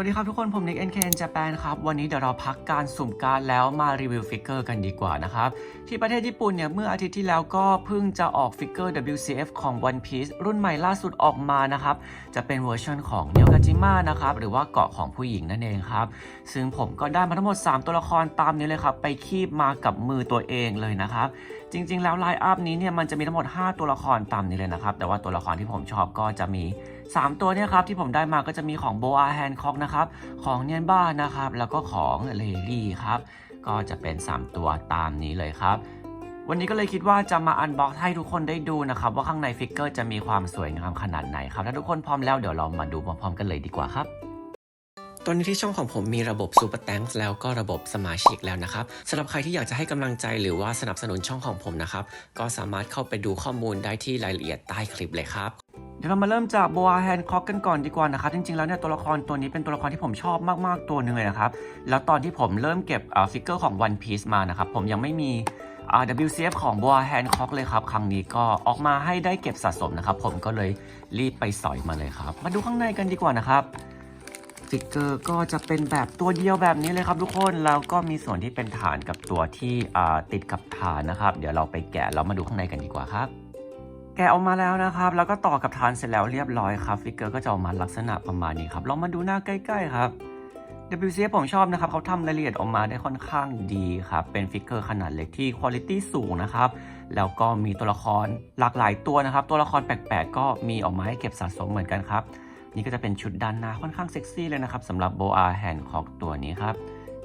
วัสดีครับทุกคน ผมนิก NKN Japan ครับ วันนี้เดี๋ยวเราพักการสุ่มการแล้วมารีวิวฟิกเกอร์กันดีกว่านะครับ ที่ประเทศญี่ปุ่นเนี่ย เมื่ออาทิตย์ที่แล้วก็เพิ่งจะออกฟิกเกอร์ WCF ของ One Piece รุ่นใหม่ล่าสุดออกมานะครับ จะเป็นเวอร์ชันของเน o กาจิมะนะครับ หรือว่าเกาะของผู้หญิงนั่นเองครับ ซึ่งผมก็ได้มาทั้งหมด 3 ตัวละครตามนี้เลยครับ ไปคีบมากับมือตัวเองเลยนะครับ จริง ๆ แล้วไลน์อัพนี้เนี่ยมันจะมีทั้งหมด 5 ตัวละครตามนี้เลยนะครับ แต่ว่าตัวละครที่ผมชอบก็จะมี 3 ตัวเนี่ยครับที่ผมได้มาก็จะมีของโบอาแฮนคอกนะครับ ของเนียนบ้านะครับ แล้วก็ของเลลี่ครับ ก็จะเป็น 3 ตัวตามนี้เลยครับ วันนี้ก็เลยคิดว่าจะมาอันบ็อกซ์ให้ทุกคนได้ดูนะครับ ว่าข้างในฟิกเกอร์จะมีความสวยงามขนาดไหนครับ ถ้าทุกคนพร้อมแล้วเดี๋ยวเรามาดูพร้อมๆกันเลยดีกว่าครับ ตอนนี้ที่ช่องของผมมีระบบ Super Thanks แล้วก็ระบบสมาชิกแล้วนะครับสำหรับใครที่อยากจะให้กำลังใจหรือว่าสนับสนุนช่องของผมนะครับ ก็สามารถเข้าไปดูข้อมูลได้ที่รายละเอียดใต้คลิปเลยครับเดี๋ยวเรามาเริ่มจากโบอาแฮนคอกกันก่อนดีกว่านะครับ จริงๆ แล้วเนี่ยตัวละครตัวนี้เป็นตัวละครที่ผมชอบมากๆตัวหนึ่งเลยนะครับ แล้วตอนที่ผมเริ่มเก็บฟิกเกอร์ของ One Piece มานะครับ ผมยังไม่มีอ่า WCF ของ Boa Hancock เลยครับ ครั้งนี้ก็ออกมาให้ได้เก็บสะสมนะครับ ผมก็เลยรีบไปสอยมาเลยครับ มาดูข้างในกันดีกว่านะครับ ฟิกเกอร์ก็จะเป็นแบบตัวเดียวแบบนี้เลยครับทุกคน แล้วก็มีส่วนที่เป็นฐานกับตัวที่ติดกับฐานนะครับ เดี๋ยวเราไปแกะแล้วมาดูข้างในกันดีกว่าครับ แกะออกมาแล้วนะครับ แล้วก็ต่อกับฐานเสร็จแล้วเรียบร้อยครับฟิกเกอร์ก็จะออกมาลักษณะประมาณนี้ครับลองมาดูหน้าใกล้ ๆ ครับ WCF ผมชอบนะครับเขาทำรายละเอียดออกมาได้ค่อนข้างดีครับ เป็นฟิกเกอร์ขนาดเล็กที่คุณภาพสูงนะครับ แล้วก็มีตัวละครหลากหลายตัวนะครับ ตัวละครแปลกๆ ก็มีออกมาให้เก็บสะสมเหมือนกันครับ นี่ก็จะเป็นชุดด้านหน้าค่อนข้างเซ็กซี่เลยนะครับสำหรับโบอาแฮนด์คอกตัวนี้ครับ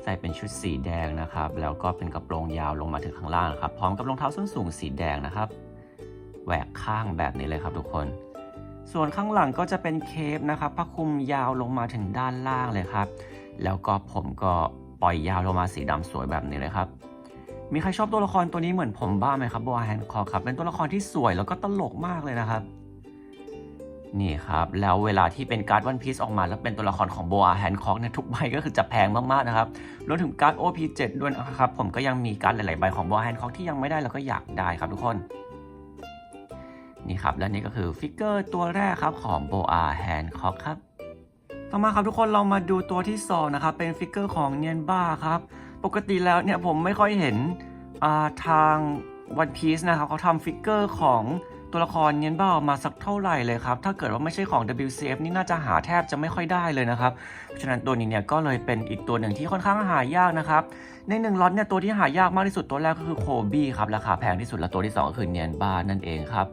ใส่เป็นชุดสีแดงนะครับ แล้วก็เป็นกระโปรงยาวลงมาถึงข้างล่างนะครับ พร้อมกับรองเท้าส้นสูงสีแดงนะครับ แหวกข้างแบบนี้เลยครับทุกคน ส่วนข้างหลังก็จะเป็นเคปนะครับผ้าคลุมยาวลงมาถึงด้านล่างเลยครับ แล้วก็ผมก็ปล่อยยาวลงมาสีดำสวยแบบนี้เลยครับ มีใครชอบตัวละครตัวนี้เหมือนผมบ้างไหมครับโบอาแฮนด์คอครับ เป็นตัวละครที่สวยแล้วก็ตลกมากเลยนะครับ นี่ครับ แล้วเวลาที่เป็นการ์ดวันพีซออกมาแล้วเป็นตัวละครของโบอาแฮนคอกเนี่ยทุกใบก็คือจะแพงมาก ๆ นะครับ รวมถึงการ์ด OP7 ด้วยนะครับ ผมก็ยังมีการ์ดหลาย ๆ ใบของโบอาแฮนคอกที่ยังไม่ได้แล้วก็อยากได้ครับทุกคนนี่ครับ และนี่ก็คือฟิกเกอร์ตัวแรกครับของโบอาแฮนคอกครับต่อมาครับทุกคนเรามาดูตัวที่สองนะครับเป็นฟิกเกอร์ของเนียนบ้าครับ ปกติแล้วเนี่ยผมไม่ค่อยเห็นาทางวันพี e นะครับเขาทำฟิกเกอร์ของ ตัวละครเนียนบ้ามาสักเท่าไหร่เลยครับ ถ้าเกิดว่าไม่ใช่ของ WCF นี่น่าจะหาแทบจะไม่ค่อยได้เลยนะครับ เพราะฉะนั้นตัวนี้เนี่ยก็เลยเป็นอีกตัวหนึ่งที่ค่อนข้างหายากนะครับ ในหนึ่งล็อตเนี่ยตัวที่หายากมากที่สุดตัวแรกก็คือโคบี้ครับราคาแพงที่สุดและตัวที่สองก็คือเนียนบ้านั่นเองครับ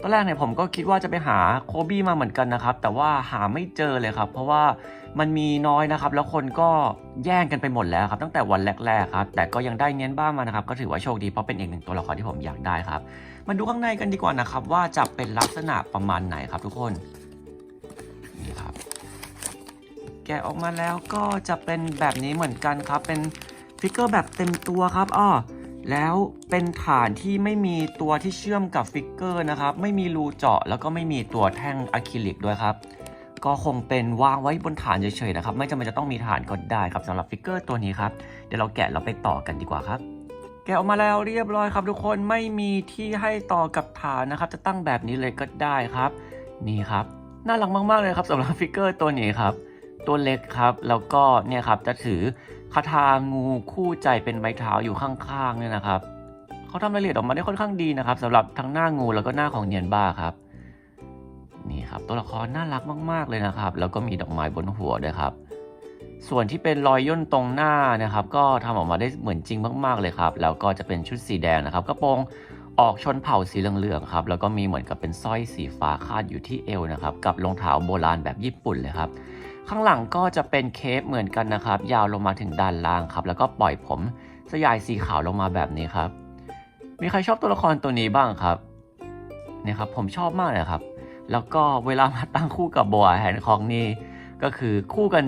ตอนแรกเนี่ยผมก็คิดว่าจะไปหาโคบี้มาเหมือนกันนะครับ แต่ว่าหาไม่เจอเลยครับ เพราะว่ามันมีน้อยนะครับ แล้วคนก็แย่งกันไปหมดแล้วครับ ตั้งแต่วันแรกๆครับ แต่ก็ยังได้เน้นบ้างมานะครับ ก็ถือว่าโชคดีเพราะเป็นอีกหนึ่งตัวละครที่ผมอยากได้ครับ มาดูข้างในกันดีกว่านะครับ ว่าจะเป็นลักษณะประมาณไหนครับทุกคนนี่ครับ แกะออกมาแล้วก็จะเป็นแบบนี้เหมือนกันครับ เป็นฟิกเกอร์แบบเต็มตัวครับอ้อแล้วเป็นฐานที่ไม่มีตัวที่เชื่อมกับฟิกเกอร์นะครับ ไม่มีรูเจาะแล้วก็ไม่มีตัวแท่งอะคริลิกด้วยครับก็คงเป็นวางไว้บนฐานเฉยๆนะครับ ไม่จำเป็นจะต้องมีฐานก็ได้ครับสำหรับฟิกเกอร์ตัวนี้ครับ เดี๋ยวเราแกะเราไปต่อกันดีกว่าครับ แกะออกมาแล้วเรียบร้อยครับ ทุกคนไม่มีที่ให้ต่อกับฐานนะครับ จะตั้งแบบนี้เลยก็ได้ครับ นี่ครับน่ารักมากๆเลยครับสำหรับฟิกเกอร์ตัวนี้ครับ ตัวเล็กครับแล้วก็เนี่ยครับจะถือคาถางูคู่ใจเป็นไม้เท้าอยู่ข้างๆเนี่ยนะครับเขาทำรายละเอียดออกมาได้ค่อนข้างดีนะครับสำหรับทั้งหน้างูแล้วก็หน้าของเนียนบ้าครับ นี่ครับ ตัวละครน่ารักมาก ๆเลยนะครับ แล้วก็มีดอกไม้บนหัวด้วยครับ ส่วนที่เป็นรอยย่นตรงหน้านะครับ ก็ทำออกมาได้เหมือนจริงมากๆเลยครับ แล้วก็จะเป็นชุดสีแดงนะครับกระโปรงออกชนเผ่าสีเหลืองๆครับแล้วก็มีเหมือนกับเป็นสร้อยสีฟ้าคาดอยู่ที่เอวนะครับกับรองเท้าโบราณแบบญี่ปุ่นเลยครับ ข้างหลังก็จะเป็นเคปเหมือนกันนะครับ ยาวลงมาถึงด้านล่างครับแล้วก็ปล่อยผมสยายสีขาวลงมาแบบนี้ครับ มีใครชอบตัวละครตัวนี้บ้างครับเนี่ยครับผมชอบมากเลยครับ แล้วก็เวลามาตั้งคู่กับบัวแฮนคองนี่ก็คือคู่กัน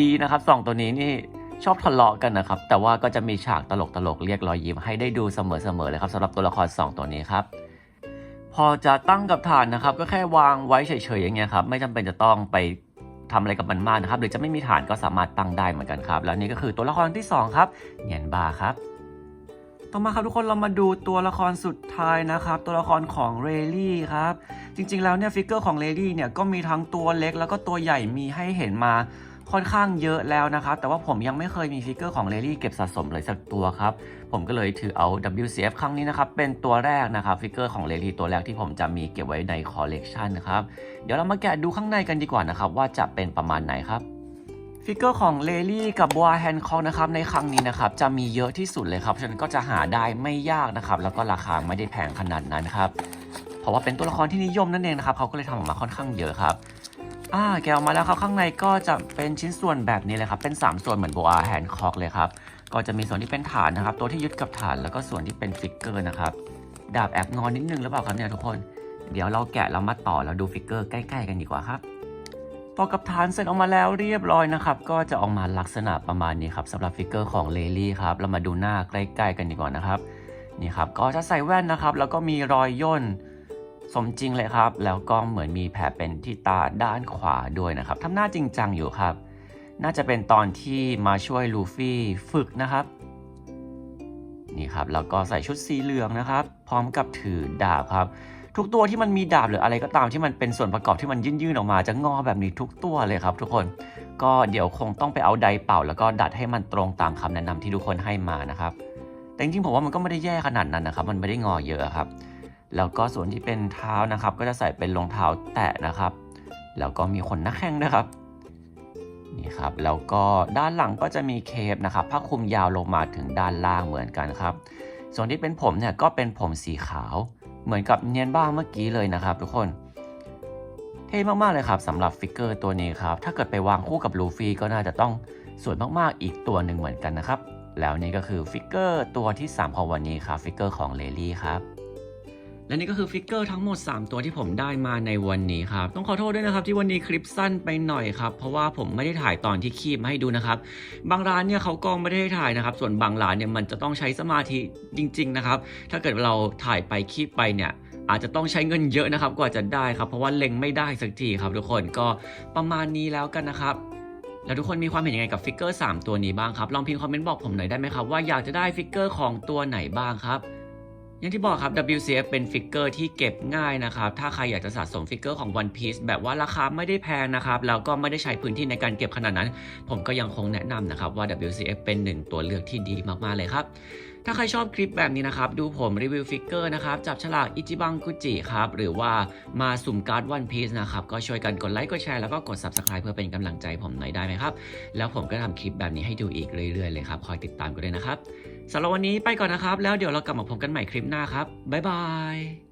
ดีนะครับสองตัวนี้นี่ชอบทะเลาะกันนะครับ แต่ว่าก็จะมีฉากตลกๆเรียกรอยยิ้มให้ได้ดูเสมอๆเลยครับสำหรับตัวละครสองตัวนี้ครับ พอจะตั้งกับฐานนะครับ ก็แค่วางไว้เฉยๆอย่างเงี้ยครับไม่จำเป็นจะต้องไปทำอะไรกับมันมากนะครับ หรือจะไม่มีฐานก็สามารถตั้งได้เหมือนกันครับ แล้วนี่ก็คือตัวละครที่สองครับเนียนบาครับ ต่อมาครับทุกคนเรามาดูตัวละครสุดท้ายนะครับ ตัวละครของเรลี่ครับจริงๆแล้วเนี่ยฟิกเกอร์ของเรลี่เนี่ยก็มีทั้งตัวเล็กแล้วก็ตัวใหญ่มีให้เห็นมา ค่อนข้างเยอะแล้วนะครับ แต่ว่าผมยังไม่เคยมีฟิกเกอร์ของเลลี่เก็บสะสมเลยสักตัวครับ ผมก็เลยถือเอา WCF ครั้งนี้นะครับ เป็นตัวแรกนะครับฟิกเกอร์ของเลลี่ตัวแรกที่ผมจะมีเก็บไว้ในคอลเลกชันนะครับ เดี๋ยวเรามาแกะดูข้างในกันดีกว่านะครับว่าจะเป็นประมาณไหนครับฟิกเกอร์ของเลลี่กับบัวแฮนคอกนะครับในครั้งนี้นะครับจะมีเยอะที่สุดเลยครับฉะนันก็จะหาได้ไม่ยากนะครับแล้วก็ราคาไม่ได้แพงขนาดนั้นครับเพราะว่าเป็นตัวละครที่นิยมนั่นเองนะครับเขาก็เลยทำออกมาค่อนข้างเยอะครับ อ่าแกะออกมาแล้วครับข้างในก็จะเป็นชิ้นส่วนแบบนี้เลยครับ เป็น 3 ส่วนเหมือนโบอาแฮนคอกเลยครับ ก็จะมีส่วนที่เป็นฐานนะครับ ตัวที่ยึดกับฐานแล้วก็ส่วนที่เป็นฟิกเกอร์นะครับ ดาบแอบงอนนิดนึงหรือเปล่าครับเนี่ยทุกคน เดี๋ยวเราแกะเรามาต่อแล้วดูฟิกเกอร์ใกล้ๆกันดีกว่าครับ ต่อกับฐานเสร็จออกมาแล้วเรียบร้อยนะครับ ก็จะออกมาลักษณะประมาณนี้ครับสำหรับฟิกเกอร์ของเลลี่ครับ เรามาดูหน้าใกล้ ๆ กันดีกว่านะครับ นี่ครับ ก็จะใส่แว่นนะครับ แล้วก็มีรอยย่น สมจริงเลยครับ แล้วก็เหมือนมีแผลเป็นที่ตาด้านขวาด้วยนะครับทำหน้าจริงจังอยู่ครับ น่าจะเป็นตอนที่มาช่วยลูฟี่ฝึกนะครับ นี่ครับแล้วก็ใส่ชุดสีเหลืองนะครับ พร้อมกับถือดาบครับ ทุกตัวที่มันมีดาบหรืออะไรก็ตามที่มันเป็นส่วนประกอบที่มันยื่นๆออกมาจะงอแบบนี้ทุกตัวเลยครับ ทุกคนก็เดี๋ยวคงต้องไปเอาไดเป่า แล้วก็ดัดให้มันตรงตามคำแนะนำที่ทุกคนให้มานะครับ แต่จริงๆผมว่ามันก็ไม่ได้แย่ขนาดนั้นนะครับ มันไม่ได้งอเยอะครับ แล้วก็ส่วนที่เป็นเท้านะครับ ก็จะใส่เป็นรองเท้าแตะนะครับ แล้วก็มีขนหน้าแข้งนะครับนี่ครับแล้วก็ด้านหลังก็จะมีเคปนะครับผ้าคลุมยาวลงมาถึงด้านล่างเหมือนกันครับ ส่วนที่เป็นผมเนี่ยก็เป็นผมสีขาว เหมือนกับเนียนบ้างเมื่อกี้เลยนะครับ ทุกคนเท่มากๆเลยครับสำหรับฟิกเกอร์ตัวนี้ครับ ถ้าเกิดไปวางคู่กับลูฟี่ก็น่าจะต้องสวยมากๆอีกตัวหนึ่งเหมือนกันนะครับ แล้วนี่ก็คือฟิกเกอร์ตัวที่ 3 ของวันนี้ครับฟิกเกอร์ของเลลี่ครับ และนี่ก็คือฟิกเกอร์ทั้งหมด 3 ตัวที่ผมได้มาในวันนี้ครับ ต้องขอโทษด้วยนะครับที่วันนี้คลิปสั้นไปหน่อยครับ เพราะว่าผมไม่ได้ถ่ายตอนที่คีบมาให้ดูนะครับ บางร้านเนี่ยเขาก็ไม่ได้ถ่ายนะครับ ส่วนบางร้านเนี่ยมันจะต้องใช้สมาธิจริง ๆ นะครับ ถ้าเกิดเราถ่ายไปคีบไปเนี่ยอาจจะต้องใช้เงินเยอะนะครับกว่าจะได้ครับ เพราะว่าเล็งไม่ได้สักทีครับ ทุกคนก็ประมาณนี้แล้วกันนะครับแล้วทุกคนมีความเห็นยังไงกับฟิกเกอร์3ตัวนี้บ้างครับ ลองพิมพ์คอมเมนต์บอกผมหน่อยได้ไหมครับ ว่าอยากจะได้ฟิกเกอร์ของตัวไหนบ้างครับ อย่างที่บอกครับ WCF เป็นฟิกเกอร์ที่เก็บง่ายนะครับ ถ้าใครอยากจะสะสมฟิกเกอร์ของ One Piece แบบว่าราคาไม่ได้แพงนะครับ แล้วก็ไม่ได้ใช้พื้นที่ในการเก็บขนาดนั้น ผมก็ยังคงแนะนำนะครับว่า WCF เป็นหนึ่งตัวเลือกที่ดีมาก ๆ เลยครับ ถ้าใครชอบคลิปแบบนี้นะครับ ดูผมรีวิวฟิกเกอร์นะครับ จับฉลากอิจิบังกุจิครับ หรือว่ามาสุ่มการ์ดวันพีซนะครับ ก็ช่วยกันกดไลค์กดแชร์แล้วก็กด Subscribe เพื่อเป็นกำลังใจผมหน่อยได้ไหมครับ แล้วผมก็ทำคลิปแบบนี้ให้ดูอีกเรื่อยๆเลยครับ คอยติดตามกันด้วยนะครับ สำหรับวันนี้ไปก่อนนะครับ แล้วเดี๋ยวเรากลับมาพบกันใหม่คลิปหน้าครับ บ๊ายบาย